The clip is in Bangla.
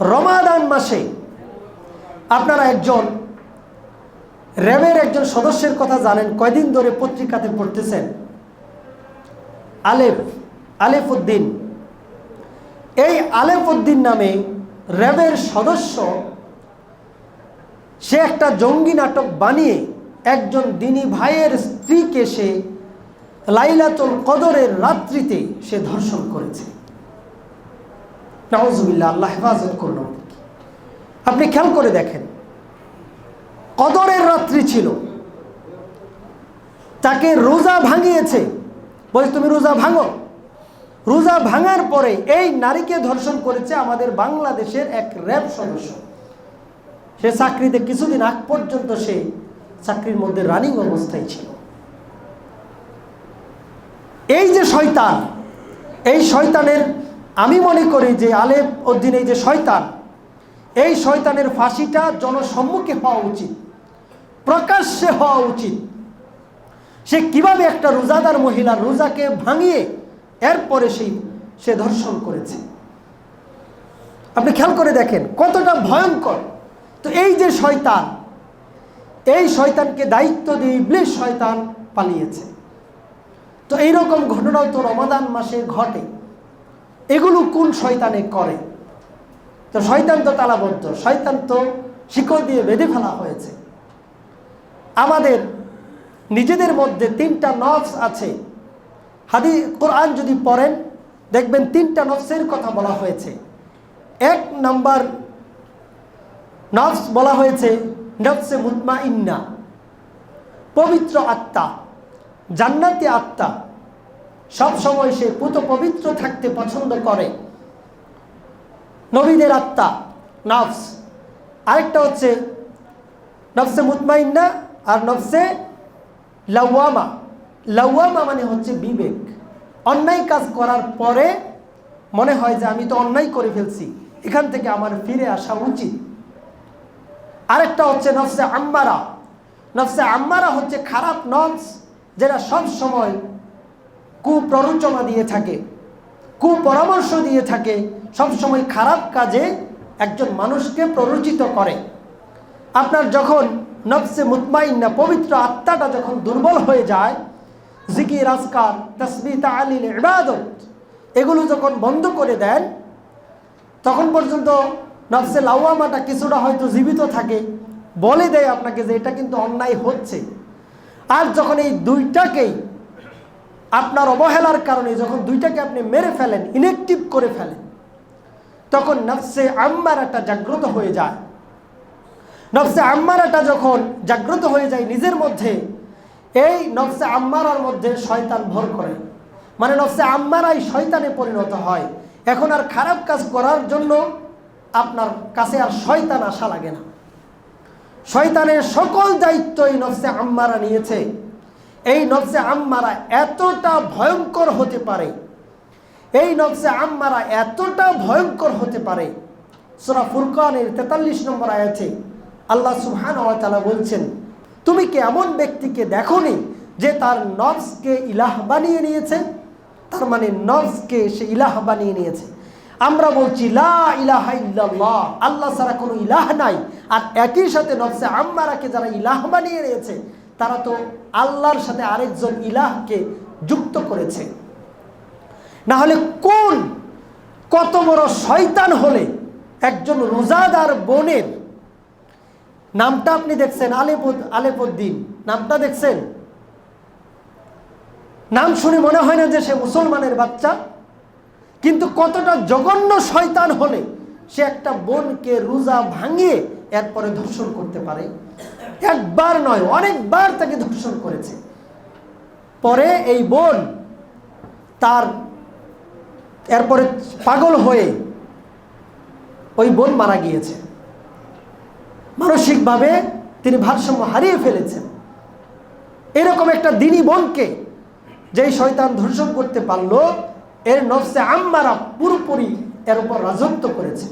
রমাদান মাসে আপনারা একজন র্যাবের একজন সদস্যের কথা জানেন, কয়দিন ধরে পত্রিকাতে পড়তেছেন। আলেফ আলেফ উদ্দিন এই আলেফ উদ্দিন নামে র্যাবের সদস্য, সে একটা জঙ্গি নাটক বানিয়ে একজন দিনী ভাইয়ের স্ত্রীকে সে লাইলাতুল কদরের রাত্রিতে সে ধর্ষণ করেছে। নওয়াজুবিল্লাহ আল্লাহ হেফাজত করল। আপনি খেয়াল করে দেখেন, কদরের রাত্রি ছিল। তাকে রোজা ভাঙিয়েছে। বলে, তুমি রোজা ভাঙো? রোজা ভাঙার পরে এই নারীকে ধর্ষণ করেছে আমাদের বাংলাদেশের এক র্যাব সদস্য। সে চাকরিতে কিছুদিন আগ পর্যন্ত সে চাকরির মধ্যে রানিং অবস্থায় ছিল। এই যে শয়তান, এই শয়তানের আমি মনে করি যে আলেপ অধীন এই যে শয়তান, এই শয়তানের ফাঁসিটা জনসম্মুখে হওয়া উচিত, প্রকাশ্যে হওয়া উচিত। সে কীভাবে একটা রোজাদার মহিলার রোজাকে ভাঙিয়ে এরপরে সেই সে ধর্ষণ করেছে। আপনি খেয়াল করে দেখেন, কতটা ভয়ঙ্কর। তো এই যে শয়তান, এই শয়তানকে দায়িত্ব দিয়ে ইবলিশ শয়তান পালিয়েছে। তো এইরকম ঘটনাও তো রমাদান মাসে ঘটে। এগুলো কোন শয়তানে করে? তো শয়তান তো তালাবদ্ধ, শয়তান তো শিকড় দিয়ে বেঁধে ফেলা হয়েছে। আমাদের নিজেদের মধ্যে তিনটা নফস আছে। হাদি, কোরআন যদি পড়েন, দেখবেন তিনটা নফসের কথা বলা হয়েছে। এক নাম্বার নফস বলা হয়েছে, নফসে মুতমা ইন্না পবিত্র আত্মা, জান্নাতি আত্মা। সব সময় সে পুত পবিত্র থাকতে পছন্দ করে। নবীদের আত্মা, নফস। আরেকটা হচ্ছে নফসে মুতমাইন্না আর নফসে লাওয়ামা। লাওয়ামা মানে হচ্ছে বিবেক। অন্যায় কাজ করার পরে মনে হয় যে আমি তো অন্যায় করে ফেলছি, এখান থেকে আমার ফিরে আসা উচিত। আরেকটা হচ্ছে নফসে আম্মারা। নফসে আম্মারা হচ্ছে খারাপ নফস, যেটা সব সময় কুপ্ররোচনা দিয়ে থাকে, কুপরামর্শ দিয়ে থাকে, সবসময় খারাপ কাজে একজন মানুষকে প্ররোচিত করে। আপনার যখন নফসে মুতমাইন্না পবিত্র আত্মাটা যখন দুর্বল হয়ে যায়, জিকির, আজকার তসবি তালিল ইবাদত, এগুলো যখন বন্ধ করে দেন, তখন পর্যন্ত নফসে লাউয়ামাটা কিছুটা হয়তো জীবিত থাকে, বলে দেয় আপনাকে যে এটা কিন্তু অন্যায় হচ্ছে। আর যখন এই দুইটাকেই আপনার অবহেলার কারণে যখন দুইটাকে আপনি মেরে ফেলেন ইনেকটিভ করে ফেলেন, তখন নফসে আম্মারাটা জাগ্রত হয়ে যায়। নফসে আম্মারাটা যখন জাগ্রত হয়ে যায় নিজের মধ্যে, এই নফসে আম্মারার মধ্যে শয়তান ভর করে। মানে নফসে আম্মারাই শয়তানে পরিণত হয়। এখন আর খারাপ কাজ করার জন্য আপনার কাছে আর শয়তান আসা লাগে না। শয়তানের সকল দায়িত্ব এই নফসে আম্মারা নিয়েছে। এই নফসে আম্মারা এতটা ভয়ঙ্কর হতে পারে। এই নফসে আম্মারা এতটা ভয়ঙ্কর হতে পারে। সোরা ফুরকানের তেতাল্লিশ নম্বর আয়াতে আল্লাহ সুহান তালা বলছেন, তুমি কি এমন ব্যক্তিকে দেখনি যে তার নফসকে ইলাহ বানিয়ে নিয়েছে? তার মানে নফসকে সে ইলাহ বানিয়ে নিয়েছে। আমরা বলছি, লা ইলাহা ইল্লাল্লাহ। আল্লাহ ছাড়া কোনো ইলাহ নাই। আর একই সাথে নফসে আম্মারাকে যারা ইলাহ বানিয়ে নিয়েছে তারা তো আল্লাহর সাথে আরেকজন ইলাহকে যুক্ত করেছে। না হলে কোন কত বড় শয়তান হলে একজন রোজাদার বোনের? নামটা আপনি দেখছেন আলেপ আলেপুদ্দিন নামটা দেখছেন? নাম শুনে মনে হয় না যে সে মুসলমানের বাচ্চা। কিন্তু কতটা জঘন্য শয়তান হলে সে একটা বোনকে রোজা ভাঙিয়ে এরপরে ধর্ষণ করতে পারে। একবার নয়, অনেকবার তাকে ধর্ষণ করেছে। পরে এই বোন তার এরপরে পাগল হয়ে ওই বোন মারা গিয়েছে। মানসিকভাবে তিনি ভারসাম্য হারিয়ে ফেলেছেন। এরকম একটা দিনী বোনকে যেই শয়তান ধর্ষণ করতে পারল, এর নফসে আম্মারা পুরোপুরি এর উপর রাজত্ব করেছে।